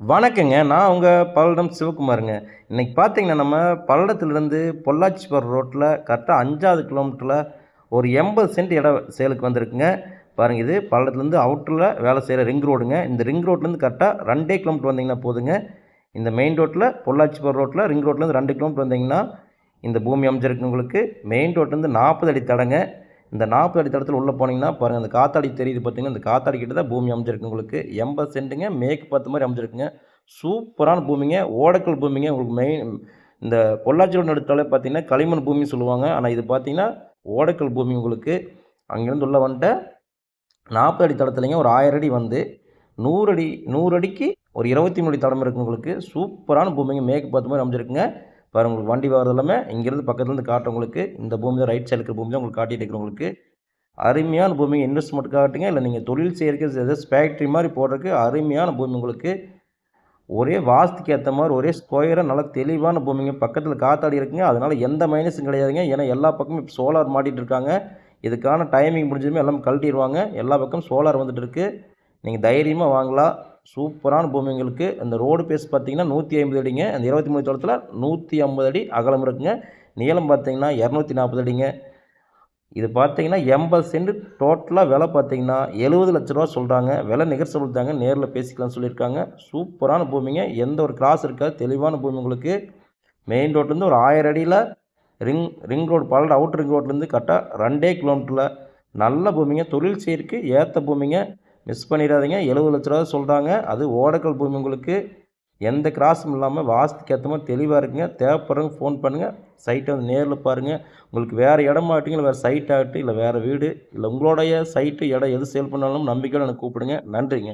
வணக்கங்க. நான் உங்கள் பல்லடம் சிவகுமாருங்க. இன்றைக்கி பார்த்தீங்கன்னா நம்ம பல்லடத்துலேருந்து பொள்ளாச்சி போகிற ரோட்டில் கரெக்டாக அஞ்சாவது கிலோமீட்டரில் ஒரு எண்பது சென்ட் இடம் சேலுக்கு வந்திருக்குங்க. பாருங்கள் இது பல்லடத்துலேருந்து அவுட்டரில் வேலை செய்கிற ரிங் ரோடுங்க. இந்த ரிங் ரோட்லேருந்து கரெக்டாக ரெண்டே கிலோமீட்டர் வந்தீங்கன்னா போதுங்க. இந்த மெயின் ரோட்டில் பொள்ளாச்சி போகிற ரோட்டில் ரிங் ரோட்லேருந்து ரெண்டு கிலோமீட்டர் வந்தீங்கன்னா இந்த பூமி அமைஞ்சிருக்கு உங்களுக்கு. மெயின் ரோட்லேருந்து நாற்பது அடி தடங்க. இந்த நாற்பது அடி தடத்தில் உள்ளே போனீங்கன்னா பாருங்கள் அந்த காத்தாடி தெரியுது பார்த்தீங்கன்னா இந்த காத்தாடி கிட்ட தான் பூமி அமைஞ்சிருக்கு உங்களுக்கு. எண்பது சென்ட்டுங்க மேற்கு பார்த்த மாதிரி அமைஞ்சிருக்குங்க. சூப்பரான பூமிங்க. ஓடக்கல் பூமிங்க. உங்களுக்கு மெயின் இந்த பொள்ளாச்சி நடுத்தாலே எடுத்தாலே பார்த்தீங்கன்னா களிமண் பூமி சொல்லுவாங்க. ஆனால் இது பார்த்தீங்கன்னா ஓடக்கல் பூமி உங்களுக்கு. அங்கேருந்து உள்ள வந்துட்டு நாற்பது அடி தடத்துலைங்க ஒரு ஆயிரம் அடி வந்து நூறு அடி நூறு அடிக்கு ஒரு இருபத்தி மூணு அடி தடம் இருக்குது உங்களுக்கு. சூப்பரான பூமிங்க. மேற்கு பார்த்த மாதிரி அமைஞ்சிருக்குங்க. பாருங்க உங்களுக்கு வண்டி வர்றது எல்லாமே இங்கேருந்து பக்கத்துலேருந்து காட்டும் உங்களுக்கு இந்த பூமி தான் ரைட் சைடு இருக்கிற பூமி தான் உங்களுக்கு காட்டிட்டு இருக்கிற உங்களுக்கு அருமையான பூமி இன்வெஸ்ட்மெண்ட் காட்டுங்க. இல்லை நீங்கள் தொழில் செய்கிறதுக்கு ஏதாச்சும் ஃபேக்ட்ரி மாதிரி போடுறதுக்கு அருமையான பூமி உங்களுக்கு. ஒரே வாஸ்துக்கு ஏற்ற மாதிரி ஒரே ஸ்கொயராக நல்லா தெளிவான பூமிங்க. பக்கத்தில் காத்தாடி இருக்குங்க. அதனால் எந்த மைனஸும் கிடையாதுங்க. ஏன்னா எல்லா பக்கமும் இப்போ சோலார் மாட்டிகிட்டு இருக்காங்க. இதுக்கான டைமிங் முடிஞ்சதுமே எல்லாம் கழட்டிடுவாங்க எல்லா பக்கமும் சோலார் வந்துட்டு இருக்குது நீங்கள் தைரியமாக வாங்கலாம். சூப்பரான பூமிங்களுக்கு அந்த ரோடு பேஸ் பார்த்தீங்கன்னா நூற்றி ஐம்பது அடிங்க. அந்த இருபத்தி மூணு தூரத்தில் நூற்றி ஐம்பது அடி அகலம் இருக்குங்க. நீளம் பார்த்தீங்கன்னா இரநூத்தி நாற்பது அடிங்க. இது பார்த்தீங்கன்னா எண்பது சென்ட் டோட்டலாக விலை பார்த்தீங்கன்னா எழுபது லட்ச ரூபா சொல்கிறாங்க விலை நிகழ்ச்சி தாங்க நேரில் பேசிக்கலாம்னு சொல்லியிருக்காங்க. சூப்பரான பூமிங்க. எந்த ஒரு கிராஸ் இருக்காது. தெளிவான பூமி உங்களுக்கு. மெயின் ரோட்லேருந்து ஒரு ஆயிரம் அடியில் ரிங் ரிங் ரோடு பல்லட அவுட் ரிங் ரோட்லேருந்து கரெக்டாக ரெண்டே கிலோமீட்டரில் நல்ல பூமிங்க. தொழில் செய்யறதுக்கு ஏற்ற பூமிங்க. மிஸ் பண்ணிடாதீங்க. எழுபது லட்ச ரூபா சொல்கிறாங்க அது ஓடக்கல் பூமி உங்களுக்கு எந்த கிராஸும் இல்லாமல் வாஸ்துக்கு ஏற்ற மாதிரி தெளிவாக இருக்குங்க. தேவைப்படுறவங்க ஃபோன் பண்ணுங்கள் சைட்டை வந்து நேரில் பாருங்கள் உங்களுக்கு வேறு இடமாட்டிங்க இல்லை வேறு சைட் ஆகட்டும் இல்லை வேறு வீடு இல்லை உங்களுடைய சைட்டு இடம் எது சேல் பண்ணாலும் நம்பிக்கையோடு எனக்கு கூப்பிடுங்க. நன்றிங்க.